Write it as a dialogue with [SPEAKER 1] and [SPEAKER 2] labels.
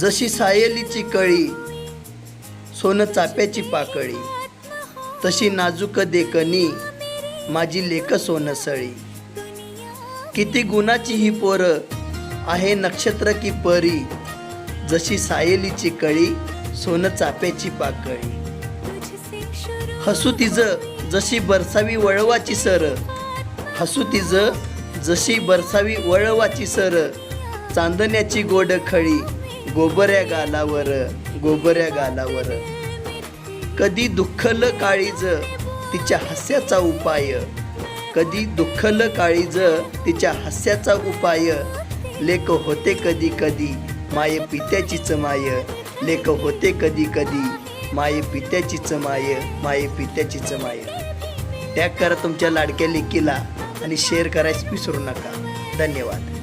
[SPEAKER 1] जशी सायलीची कळी सोनं चाप्याची पाकळी तशी नाजूक देकनी माझी लेक सोनसळी किती गुणाची ही पोरं आहे नक्षत्र की परी जशी सायलीची कळी सोनं चाप्याची पाकळी. हसू तिज जशी बरसावी वळवाची सर हसू तिज जशी बरसावी वळवाची सर चांदण्याची गोड खळी गोबऱ्या गालावर गोबऱ्या गालावर. कधी दुःखल काळीज तिच्या हास्याचा उपाय. कधी दुःखल काळीज तिच्या हास्याचा उपाय. लेक होते कधी कधी माय पित्याचीच माय लेक होते कधी कधी माय पित्याचीच माय माय पित्याचीच माय टॅग करा तुमच्या लाडक्या लेकीला आणि शेअर करायचं विसरू नका. धन्यवाद.